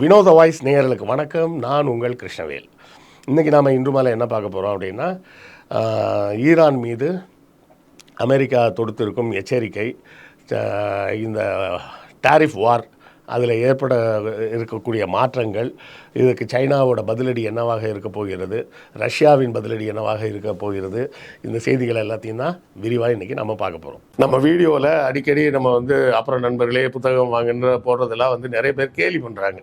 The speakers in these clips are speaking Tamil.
வினோத வாய்ஸ் நேயர்களுக்கு வணக்கம். நான் உங்கள் கிருஷ்ணவேல். இன்றைக்கி நாம் இன்று மேலே என்ன பார்க்க போகிறோம் அப்படின்னா ஈரான் மீது அமெரிக்கா தொடுத்திருக்கும் எச்சரிக்கை இந்த டாரிஃப் வார் அதில் ஏற்பட இருக்கக்கூடிய மாற்றங்கள் இதுக்கு சைனாவோட பதிலடி என்னவாக இருக்க போகிறது ரஷ்யாவின் பதிலடி என்னவாக இருக்க போகிறது இந்த செய்திகள் எல்லாத்தையும் தான் விரிவாக இன்றைக்கி நம்ம பார்க்க போகிறோம் நம்ம வீடியோவில் அடிக்கடி நம்ம வந்து அப்புறம் நண்பர்களே புத்தகம் வாங்குன்ற போடுறதெல்லாம் வந்து நிறைய பேர் கேலி பண்ணுறாங்க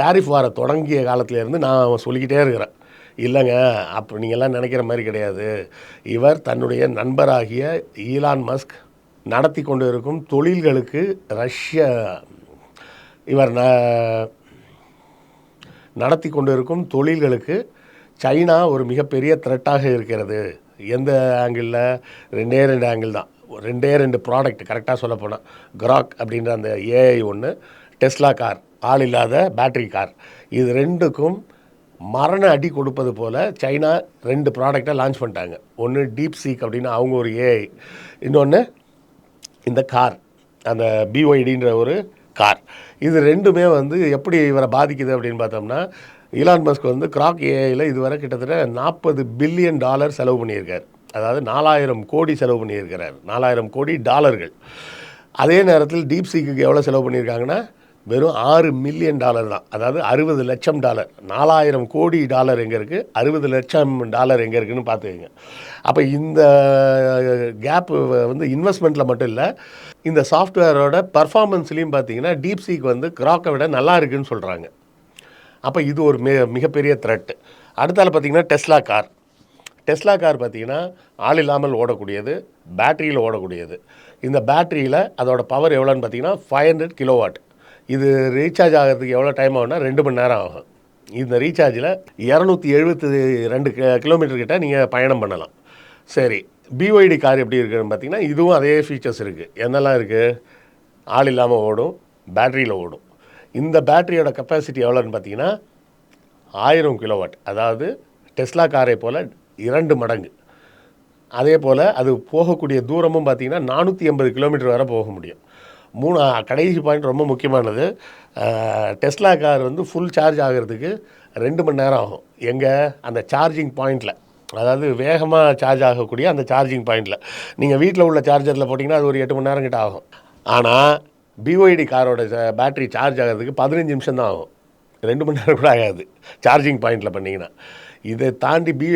டேரிஃப் வார தொடங்கிய காலத்திலேருந்து நான் சொல்லிக்கிட்டே இருக்கிறேன். இல்லைங்க அப்போ நீங்கள்லாம் நினைக்கிற மாதிரி கிடையாது. இவர் தன்னுடைய நண்பராகிய ஈலான் மஸ்க் நடத்தி கொண்டு இருக்கும் தொழில்களுக்கு ரஷ்ய இவர் ந நடத்தி கொண்டு இருக்கும் தொழில்களுக்கு சைனா ஒரு மிகப்பெரிய த்ரெட்டாக இருக்கிறது. எந்த ஆங்கிளில் ரெண்டே ரெண்டு ஆங்கிள் தான். ரெண்டே ரெண்டு ப்ராடக்ட் கரெக்டாக சொல்ல போனால் கிராக் அப்படின்ற அந்த ஏஐ ஒன்று டெஸ்லா கார் ஆள் இல்லாத பேட்டரி கார். இது ரெண்டுக்கும் மரண அடி கொடுப்பது போல் சைனா ரெண்டு ப்ராடக்டை லான்ச் பண்ணிட்டாங்க. ஒன்று டீப் சீக் அப்படின்னு அவங்க ஒரு ஏஐ இன்னொன்று இந்த கார் அந்த பிஒய்டின்ற ஒரு கார். இது ரெண்டுமே வந்து எப்படி இவரை பாதிக்குது அப்படின்னு பார்த்தோம்னா இலான் மஸ்க் வந்து கிராக் ஏஐயில் இதுவரை கிட்டத்தட்ட நாற்பது பில்லியன் டாலர் செலவு பண்ணியிருக்கார். அதாவது நாலாயிரம் கோடி செலவு பண்ணியிருக்கிறார். நாலாயிரம் கோடி டாலர்கள். அதே நேரத்தில் டீப் சீக்குக்கு எவ்வளோ செலவு பண்ணியிருக்காங்கன்னா வெறும் ஆறு மில்லியன் டாலர் தான். அதாவது அறுபது லட்சம் டாலர் நாலாயிரம் கோடி டாலர் எங்கே இருக்குது அறுபது லட்சம் டாலர் எங்கே இருக்குதுன்னு பார்த்துக்கங்க. அப்போ இந்த கேப் வந்து இன்வெஸ்ட்மெண்ட்டில் மட்டும் இல்லை இந்த சாஃப்ட்வேரோட பர்ஃபார்மன்ஸ்லேயும் பார்த்தீங்கன்னா டீப்சீக் வந்து கிராக்கை விட நல்லா இருக்குதுன்னு சொல்கிறாங்க அப்போ இது ஒரு மிக மிகப்பெரிய த்ரெட் அடுத்தால பார்த்தீங்கன்னா டெஸ்லா கார் டெஸ்லா கார் பார்த்தீங்கன்னா ஆள் இல்லாமல் ஓடக்கூடியது பேட்டரியில் ஓடக்கூடியது. இந்த பேட்டரியில் அதோடய பவர் எவ்வளோன்னு பார்த்தீங்கன்னா ஃபைவ் ஹண்ட்ரட் கிலோவாட் இது ரீசார்ஜ் ஆகிறதுக்கு எவ்வளோ டைம் ஆகும்னா ரெண்டு மணி நேரம் ஆகும். இந்த ரீசார்ஜில் இரநூத்தி எழுபத்தி ரெண்டு கிலோமீட்டர் கிட்ட நீங்கள் பயணம் பண்ணலாம். சரி பிஒய்டி கார் எப்படி இருக்குதுன்னு பார்த்தீங்கன்னா இதுவும் அதே ஃபீச்சர்ஸ் இருக்குது என்னெல்லாம் இருக்குது ஆள் இல்லாமல் ஓடும் பேட்டரியில் ஓடும். இந்த பேட்டரியோட கெப்பாசிட்டி எவ்வளோன்னு பார்த்தீங்கன்னா ஆயிரம் கிலோவாட் அதாவது டெஸ்லா காரை போல் இரண்டு மடங்கு. அதே போல் அது போகக்கூடிய தூரமும் பார்த்தீங்கன்னா நானூற்றி எண்பது கிலோமீட்டர் வரை போக முடியும். மூணு கடைசி பாயிண்ட் ரொம்ப முக்கியமானது. டெஸ்லா கார் வந்து ஃபுல் சார்ஜ் ஆகிறதுக்கு ரெண்டு மணி நேரம் ஆகும். எங்கே? அந்த சார்ஜிங் பாயிண்டில் அதாவது வேகமாக சார்ஜ் ஆகக்கூடிய அந்த சார்ஜிங் பாயிண்டில் நீங்கள் வீட்டில் உள்ள சார்ஜரில் போட்டிங்கன்னா அது ஒரு எட்டு மணி நேரம் கிட்ட ஆகும். ஆனால் பிஓஐடி காரோட பேட்டரி சார்ஜ் ஆகிறதுக்கு பதினஞ்சு நிமிஷம் தான் ஆகும். ரெண்டு மணி நேரம் கூட ஆகாது. சார்ஜிங் பாயிண்டில் பண்ணிங்கன்னா. இதை தாண்டி பி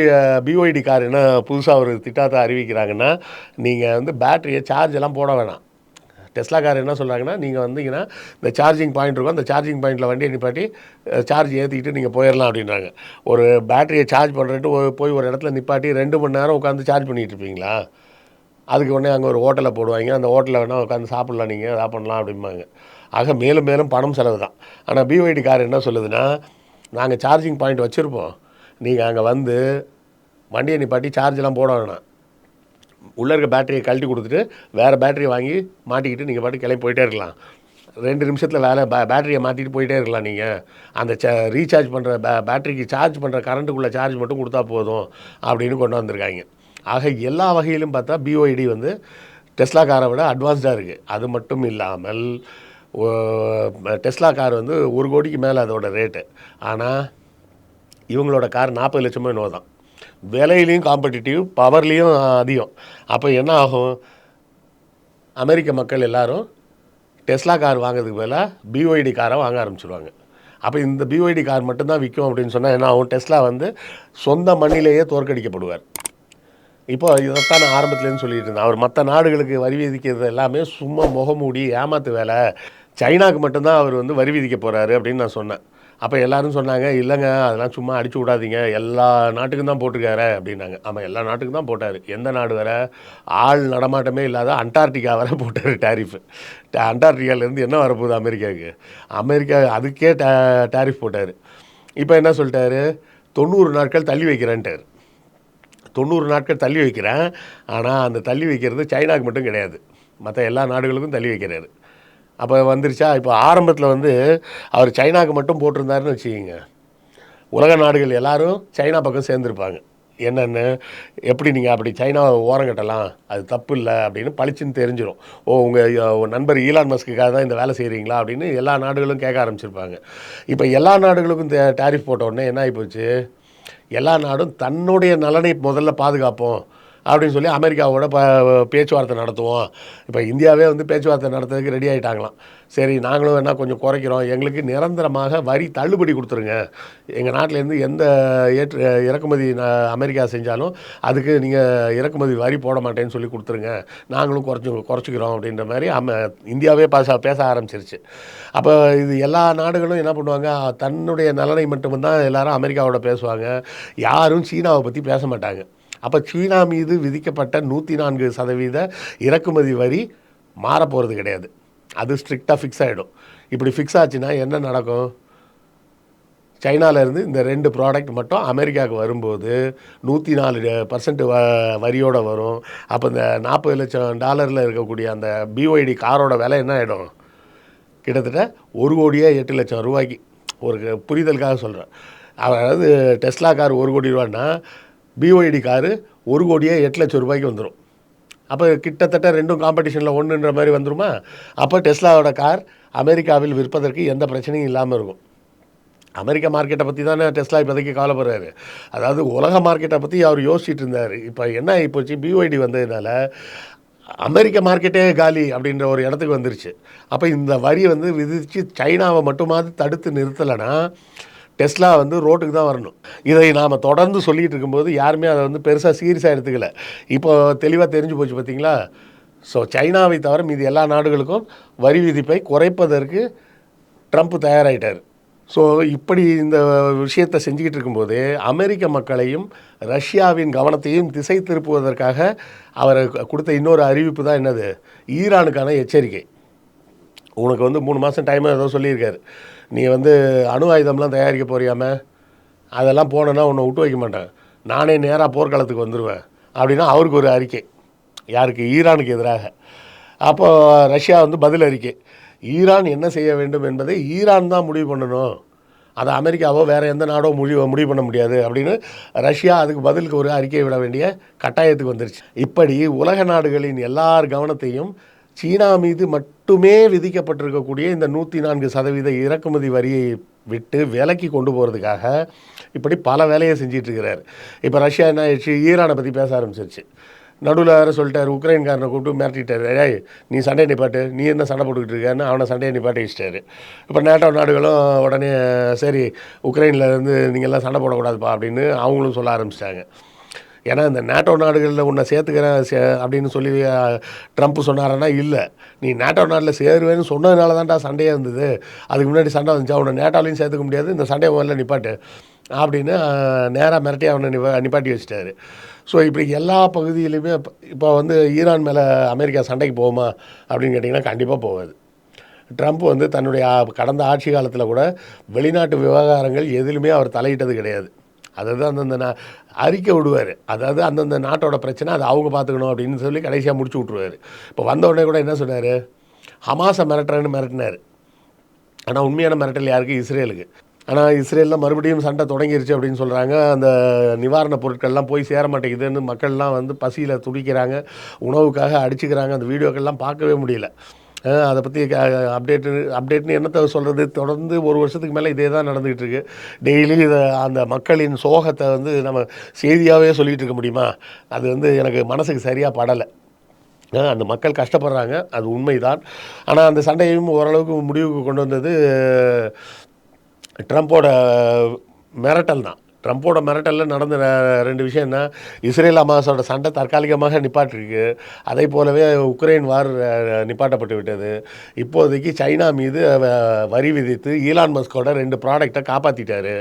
பிஓஐடி கார் என்ன புதுசாக ஒரு திட்டத்தை அறிவிக்கிறாங்கன்னா நீங்கள் வந்து பேட்டரியை சார்ஜ் எல்லாம் போட வேணாம். டெஸ்லா கார் என்ன சொல்கிறாங்கன்னா நீங்கள் வந்தீங்கன்னா இந்த சார்ஜிங் பாயிண்ட் இருக்கும். அந்த சார்ஜிங் பாயிண்ட்டில் வண்டியை நிப்பாட்டி சார்ஜ் ஏற்றிக்கிட்டு நீங்கள் போயிடலாம் அப்படின்றாங்க. ஒரு பேட்டரியை சார்ஜ் பண்ணுறட்டு போய் ஒரு இடத்துல நிப்பாட்டி ரெண்டு மணி நேரம் உட்காந்து சார்ஜ் பண்ணிகிட்டு இருப்பீங்களா? அதுக்கு உடனே அங்கே ஒரு ஹோட்டலை போடுவாங்க. அந்த ஹோட்டலில் வேணால் உட்காந்து சாப்பிட்லாம் நீங்கள் இதாக பண்ணலாம் அப்படிம்பாங்க. ஆக மேலும் மேலும் பணம் செலவு தான் ஆனால் பிஒய்டி கார் என்ன சொல்லுதுன்னா நாங்கள் சார்ஜிங் பாயிண்ட் வச்சுருப்போம். நீங்கள் அங்கே வந்து வண்டியை நிப்பாட்டி சார்ஜெலாம் போட வேணாம். உள்ளே இருக்க பேட்டரியை கழட்டி கொடுத்துட்டு வேறு பேட்டரி வாங்கி மாட்டிக்கிட்டு நீங்கள் பாட்டு கிளம்பி போயிட்டே இருக்கலாம். ரெண்டு நிமிஷத்தில் வேலை பே பேட்டரியை மாற்றிட்டு போயிட்டே இருக்கலாம் நீங்கள் அந்த ச ரீசார்ஜ் பண்ணுற பே பேட்டரிக்கு சார்ஜ் பண்ணுற கரண்ட்டுக்குள்ளே சார்ஜ் மட்டும் கொடுத்தா போதும் அப்படின்னு கொண்டு வந்திருக்காங்க. ஆக எல்லா வகையிலும் பார்த்தா பிஓஐடி வந்து டெஸ்லா காரை விட அட்வான்ஸ்டாக இருக்குது அது மட்டும் இல்லாமல் டெஸ்லா கார் வந்து ஒரு கோடிக்கு மேலே அதோட ரேட்டு ஆனால் இவங்களோட கார் நாற்பது லட்சமோ என்னோ தான். விலையிலையும் காம்படிட்டிவ் பவர்லேயும் அதிகம். அப்போ என்ன ஆகும்? அமெரிக்க மக்கள் எல்லோரும் டெஸ்லா கார் வாங்குறதுக்கு பதிலாக பிஓஐடி காரை வாங்க ஆரம்பிச்சிருவாங்க. அப்போ இந்த பிஓஐடி கார் மட்டும்தான் விற்கும் அப்படின்னு சொன்னால் என்ன ஆகும்? டெஸ்லா வந்து சொந்த மண்ணிலேயே தோற்கடிக்கப்படுவார். இப்போ இதைத்தான் நான் ஆரம்பத்துலேருந்து சொல்லிட்டு இருந்தேன். அவர் மற்ற நாடுகளுக்கு வரி விதிக்கிறது எல்லாமே சும்மா முகமூடி ஏமாத்து வேலை. சைனாக்கு மட்டும்தான் அவர் வந்து வரி விதிக்க போகிறாரு அப்படின்னு நான் சொன்னேன். அப்போ எல்லாரும் சொன்னாங்க இல்லைங்க அதெல்லாம் சும்மா அடிச்சு விடாதீங்க. எல்லா நாட்டுக்கும் தான் போட்டிருக்காரு அப்படின்னாங்க. ஆமாம் எல்லா நாட்டுக்கும் தான் போட்டார். எந்த நாடு வர ஆள் நடமாட்டமே இல்லாத அண்டார்டிகா வர போட்டார் டேரிஃப். அண்டார்டிகாலேருந்து என்ன வரப்போகுது அமெரிக்காவுக்கு? அமெரிக்கா அதுக்கே டே டேரிஃப் போட்டார். இப்போ என்ன சொல்லிட்டாரு? தொண்ணூறு நாட்கள் தள்ளி வைக்கிறேன்ட்டார். தொண்ணூறு நாட்கள் தள்ளி வைக்கிறேன். ஆனால் அந்த தள்ளி வைக்கிறது சைனாக்கு மட்டும் கிடையாது. மற்ற எல்லா நாடுகளுக்கும் தள்ளி வைக்கிறாரு. அப்போ வந்துருச்சா? இப்போ ஆரம்பத்தில் வந்து அவர் சைனாக்கு மட்டும் போட்டிருந்தாருன்னு வச்சுக்கிங்க. உலக நாடுகள் எல்லாரும் சைனா பக்கம் சேர்ந்துருப்பாங்க. என்னென்னு? எப்படி நீங்கள் அப்படி சைனாவை ஓரம் கட்டலாம்? அது தப்பு இல்லை அப்படின்னு பளிச்சுன்னு தெரிஞ்சிடும் ஓ உங்கள் நண்பர் ஈலான் மஸ்க்குக்காக தான் இந்த வேலை செய்கிறீங்களா அப்படின்னு எல்லா நாடுகளும் கேட்க ஆரம்பிச்சிருப்பாங்க. இப்போ எல்லா நாடுகளுக்கும் டேரிஃப் போட்ட உடனே என்ன ஆகிப்போச்சு எல்லா நாடும் தன்னுடைய நலனை முதல்ல பாதுகாப்போம். அப்படின்னு சொல்லி அமெரிக்காவோட ப பேச்சுவார்த்தை நடத்துவோம். இப்போ இந்தியாவே வந்து பேச்சுவார்த்தை நடத்துறதுக்கு ரெடி ஆகிட்டாங்களாம் சரி நாங்களும் என்ன கொஞ்சம் குறைக்கிறோம். எங்களுக்கு நிரந்தரமாக வரி தள்ளுபடி கொடுத்துருங்க. எங்கள் நாட்டிலேருந்து எந்த ஏற்று இறக்குமதி அமெரிக்கா செஞ்சாலும் அதுக்கு நீங்கள் இறக்குமதி வரி போட மாட்டேன்னு சொல்லி கொடுத்துருங்க. நாங்களும் குறைச்சி குறைச்சிக்கிறோம் அப்படின்ற மாதிரி அம இந்தியாவே பேச பேச ஆரம்பிச்சிருச்சு. அப்போ இது எல்லா நாடுகளும் என்ன பண்ணுவாங்க? தன்னுடைய நலனை மட்டும்தான் எல்லாரும் அமெரிக்காவோட பேசுவாங்க. யாரும் சீனாவை பற்றி பேச மாட்டாங்க. அப்போ சீனா மீது விதிக்கப்பட்ட நூற்றி நான்கு சதவீத இறக்குமதி வரி மாறப்போகிறது கிடையாது. அது ஸ்ட்ரிக்டாக ஃபிக்ஸ் ஆகிடும் இப்படி ஃபிக்ஸ் ஆச்சுன்னா என்ன நடக்கும்? சைனாவிலேருந்து இந்த ரெண்டு ப்ராடக்ட் மட்டும் அமெரிக்காவுக்கு வரும்போது நூற்றி நாலு பர்சன்ட் வ வரியோடு வரும். அப்போ இந்த நாற்பது லட்சம் டாலரில் இருக்கக்கூடிய அந்த பிஒய்டி காரோட விலை என்ன ஆகிடும் கிட்டத்தட்ட ஒரு கோடியே எட்டு லட்சம் ரூபாய்க்கு. ஒரு புரிதலுக்காக சொல்கிறேன் அதாவது டெஸ்லா கார் ஒரு கோடி ரூபான்னா பிஓஐடி காரு ஒரு கோடியே எட்டு லட்சம் ரூபாய்க்கு வந்துடும் அப்போ கிட்டத்தட்ட ரெண்டும் காம்படிஷனில் ஒன்றுன்ற மாதிரி வந்துருமா? அப்போ டெஸ்லாவோட கார் அமெரிக்காவில் விற்பதற்கு எந்த பிரச்சனையும் இல்லாமல் இருக்கும். அமெரிக்க மார்க்கெட்டை பற்றி தானே டெஸ்லா இப்போதைக்கு கவலைப்படுறாரு. அதாவது உலக மார்க்கெட்டை பற்றி அவர் யோசிச்சுட்டு இருந்தார். இப்போ என்ன ஆகிப்போச்சு பிஓஐடி வந்ததுனால அமெரிக்க மார்க்கெட்டே காலி அப்படின்ற ஒரு இடத்துக்கு வந்துருச்சு. அப்போ இந்த வரி வந்து விதித்து சைனாவை மட்டுமாவது தடுத்து நிறுத்தலைன்னா டெஸ்லா வந்து ரோட்டுக்கு தான் வரணும். இதை நாம் தொடர்ந்து சொல்லிகிட்டு இருக்கும்போது யாருமே அதை வந்து பெருசாக சீரியஸாக எடுத்துக்கல. இப்போ தெளிவாக தெரிஞ்சு போச்சு பார்த்தீங்களா ஸோ சைனாவை தவிர மீதி எல்லா நாடுகளுக்கும் வரி விதிப்பை குறைப்பதற்கு ட்ரம்ப் தயாராகிட்டார் ஸோ இப்படி இந்த விஷயத்தை செஞ்சுக்கிட்டு இருக்கும்போது அமெரிக்க மக்களையும் ரஷ்யாவின் கவனத்தையும் திசை திருப்புவதற்காக அவர் கொடுத்த இன்னொரு அறிவிப்பு தான் என்னது? ஈரானுக்கான எச்சரிக்கை. உனக்கு வந்து மூணு மாதம் டைம் ஏதோ சொல்லியிருக்காரு. நீ வந்து அணு ஆயுதம்லாம் தயாரிக்க போறியாமல் அதெல்லாம் போனேன்னா உன்னை விட்டு வைக்க மாட்டேன். நானே நேராக போர்க்களத்துக்கு வந்துடுவேன் அப்படின்னா அவருக்கு ஒரு அறிக்கை. யாருக்கு? ஈரானுக்கு எதிராக. அப்போது ரஷ்யா வந்து பதில் அறிக்கை. ஈரான் என்ன செய்ய வேண்டும் என்பதை ஈரான் தான் முடிவு பண்ணணும். அதை அமெரிக்காவோ வேறு எந்த நாடோ முடிவு முடிவு பண்ண முடியாது அப்படின்னு ரஷ்யா அதுக்கு பதிலுக்கு ஒரு அறிக்கை விட வேண்டிய கட்டாயத்துக்கு வந்துருச்சு. இப்படி உலக நாடுகளின் எல்லார் கவனத்தையும் சீனா மீது மட்டுமே விதிக்கப்பட்டிருக்கக்கூடிய இந்த நூற்றி நான்கு சதவீத இறக்குமதி வரியை விட்டு விலக்கி கொண்டு போகிறதுக்காக இப்படி பல வேலையை செஞ்சிட்ருக்கிறார். இப்போ ரஷ்யா என்ன ஆயிடுச்சு? ஈரானை பற்றி பேச ஆரம்பிச்சிருச்சு. நடுவில் வேறு சொல்லிட்டார் உக்ரைன்காரனை கூப்பிட்டு மிரட்டிட்டார். ஏய் நீ சண்டை நிப்பாட்டு. நீ என்ன சண்டை போட்டுக்கிட்டு இருக்கன்னு அவனை சண்டையை நிப்பாட்டி வச்சிட்டாரு. இப்போ நேட்டோ நாடுகளும் உடனே சரி உக்ரைனில் இருந்து நீங்கள்லாம் சண்டை போடக்கூடாதுப்பா அப்படின்னு அவங்களும் சொல்ல ஆரம்பிச்சிட்டாங்க. ஏன்னா இந்த நேட்டோ நாடுகளில் உன்னை சேர்த்துக்கிறேன் சே அப்படின்னு சொல்லி ட்ரம்ப் சொன்னாரன்னா இல்லை. நீ நேட்டோ நாட்டில் சேருவேன்னு சொன்னதுனால தான்டா சண்டையே இருந்தது அதுக்கு முன்னாடி சண்டை வந்துச்சா? உன்னை நேட்டோலையும் சேர்த்துக்க முடியாது இந்த சண்டையை முதல்ல நிப்பாட்டு அப்படின்னு நேராக மிரட்டி அவனை நிப்பா நிப்பாட்டி வச்சிட்டாரு. ஸோ இப்படி எல்லா பகுதியிலையுமே இப்போ வந்து ஈரான் மேலே அமெரிக்கா சண்டைக்கு போகுமா அப்படின்னு கேட்டிங்கன்னா கண்டிப்பாக போகாது. ட்ரம்ப் வந்து தன்னுடைய கடந்த ஆட்சி காலத்தில் கூட வெளிநாட்டு விவகாரங்கள் எதிலுமே அவர் தலையிட்டது கிடையாது. அதாவது அந்தந்த நா அறிக்கை விடுவார். அதாவது அந்தந்த நாட்டோட பிரச்சனை அதை அவங்க பார்த்துக்கணும் அப்படின்னு சொல்லி கடைசியாக முடிச்சு விட்ருவார் இப்போ வந்த உடனே கூட என்ன சொன்னார்? ஹமாஸை மிரட்டுறேன்னு மிரட்டினார். ஆனால் உண்மையான மிரட்டல் யாருக்கு? இஸ்ரேலுக்கு. ஆனால் இஸ்ரேலில் மறுபடியும் சண்டை தொடங்கிருச்சு அப்படின்னு சொல்கிறாங்க அந்த நிவாரணப் பொருட்கள்லாம் போய் சேர மாட்டேங்குதுன்னு மக்கள்லாம் வந்து பசியில் துடிக்கிறாங்க. உணவுக்காக அடிச்சுக்கிறாங்க. அந்த வீடியோக்கள்லாம் பார்க்கவே முடியல. அதை பற்றி அப்டேட்டு அப்டேட்னு என்னத்தை சொல்கிறது தொடர்ந்து ஒரு வருஷத்துக்கு மேலே இதே தான் நடந்துகிட்டு இருக்கு. டெய்லி இதை அந்த மக்களின் சோகத்தை வந்து நம்ம செய்தியாகவே சொல்லிகிட்டு இருக்க முடியுமா? அது வந்து எனக்கு மனசுக்கு சரியாக படலை. அந்த மக்கள் கஷ்டப்படுறாங்க. அது உண்மைதான். ஆனால் அந்த சண்டையும் ஓரளவுக்கு முடிவுக்கு கொண்டு வந்தது ட்ரம்ப்போட மிரட்டல் தான். ட்ரம்ப்போட மிரட்டலில் நடந்த ரெண்டு விஷயம் என்ன? இஸ்ரேல் அமாஸோட சண்டை தற்காலிகமாக நிப்பாட்டிருக்கு. அதே போலவே உக்ரைன் வார் நிப்பாட்டப்பட்டு விட்டது. இப்போதைக்கு சைனா மீது வரி விதித்து ஈலான் மஸ்கோட ரெண்டு ப்ராடக்டை காப்பாற்றிட்டாரு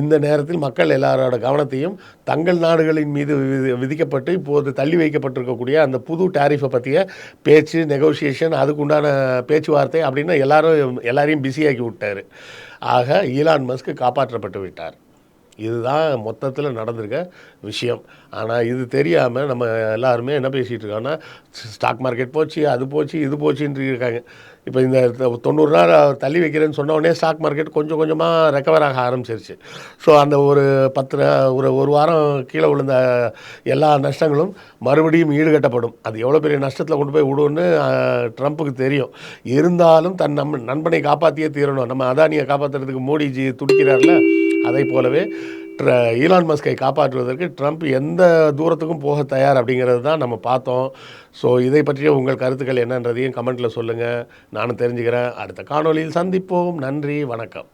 இந்த நேரத்தில் மக்கள் எல்லாரோட கவனத்தையும் தங்கள் நாடுகளின் மீது விதிக்கப்பட்டு இப்போது தள்ளி வைக்கப்பட்டிருக்கக்கூடிய அந்த புது டேரிஃபை பற்றிய பேச்சு நெகோசியேஷன் அதுக்குண்டான பேச்சுவார்த்தை அப்படின்னு எல்லாரும் எல்லாரையும் பிஸியாக்கி விட்டார். ஆக ஈலான் மஸ்க் காப்பாற்றப்பட்டு விட்டார். இதுதான் மொத்தத்தில் நடந்திருக்க விஷயம். ஆனால் இது தெரியாமல் நம்ம எல்லாருமே என்ன பேசிகிட்டு இருக்கோம்னா ஸ்டாக் மார்க்கெட் போச்சு அது போச்சு இது போச்சுன்னு இருக்காங்க. இப்போ இந்த தொண்ணூறு நாள் தள்ளி வைக்கிறேன்னு சொன்ன உடனே ஸ்டாக் மார்க்கெட் கொஞ்சம் கொஞ்சமாக ரெக்கவர் ஆக ஆரம்பிச்சிருச்சு. ஸோ அந்த ஒரு பத்து ஒரு ஒரு வாரம் கீழே விழுந்த எல்லா நஷ்டங்களும் மறுபடியும் ஈடுகட்டப்படும். அது எவ்வளோ பெரிய நஷ்டத்தில் கொண்டு போய் விடுன்னு ட்ரம்ப்புக்கு தெரியும். இருந்தாலும் தன் நம் நண்பனை காப்பாற்றியே தீரணும். நம்ம அதானியை காப்பாற்றுறதுக்கு மோடிஜி துடிக்கிறார்ல அதை போலவே ட்ர ஈலான் மஸ்கை காப்பாற்றுவதற்கு ட்ரம்ப் எந்த தூரத்துக்கும் போக தயார் அப்படிங்கிறது தான் நம்ம பார்த்தோம். ஸோ இதை பற்றிய உங்கள் கருத்துக்கள் என்னன்றதையும் கமெண்ட்டில் சொல்லுங்கள் நானும் தெரிஞ்சுக்கிறேன். அடுத்த காணொளியில் சந்திப்போம். நன்றி. வணக்கம்.